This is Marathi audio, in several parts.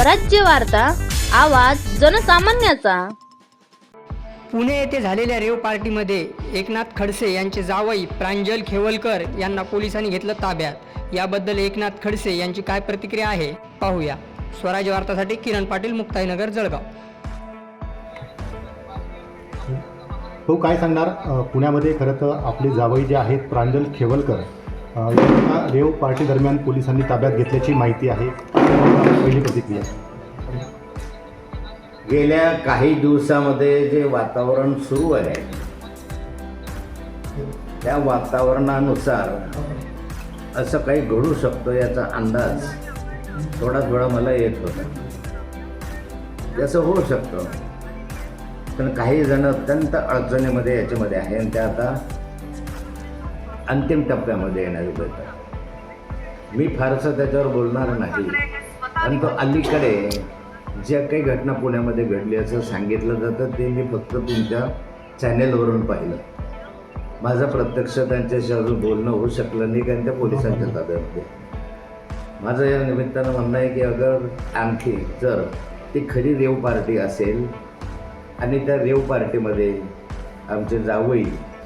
स्वराज्य वार्ता आवाज जनसामान्याचा. पुणे येथे झालेल्या रेव पार्टीमध्ये एकनाथ खडसे यांचे जावई प्रांजल खेवलकर यांना पोलिसांनी घेतलं ताब्यात. याबद्दल एकनाथ खडसे यांची काय प्रतिक्रिया आहे पाहूया. स्वराज्य वार्तासाठी किरण पाटील मुक्ताईनगर जळगाव. तो काय सांगणार? पुण्यामध्ये खरं तर आपले जावई जे आहेत प्रांजल खेवलकर यांना रेव पार्टी दरम्यान पोलिसांनी ताब्यात घेतल्याची माहिती आहे. पहिली प्रतिक्रिया. गेल्या काही दिवसामध्ये जे वातावरण सुरू आहे त्या वातावरणानुसार असं काही घडू शकतो याचा अंदाज थोडा थोडा मला येत होता. त्याचं होऊ शकतं. पण काही जण अत्यंत अडचणीमध्ये याच्यामध्ये आहे आणि त्या आता अंतिम टप्प्यामध्ये येणार आहेत मी फारसं त्याच्यावर बोलणार नाही. पण तो अलीकडे ज्या काही घटना पुण्यामध्ये घडली असं सांगितलं जातं ते मी फक्त तुमच्या चॅनेलवरून पाहिलं. माझं प्रत्यक्ष त्यांच्याशी अजून बोलणं होऊ शकलं नाही कारण त्या पोलिसांच्या ताब्यात होते. माझं या निमित्तानं म्हणणं आहे की अगर आणखी जर ती खरी रेव पार्टी असेल आणि त्या रेव पार्टीमध्ये आमचे जावई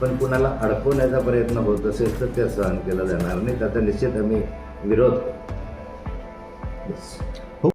पण कुणाला अडकवण्याचा प्रयत्न होत असेल तर ते सहन केलं जाणार नाही. त्याचा निश्चित आम्ही विरोध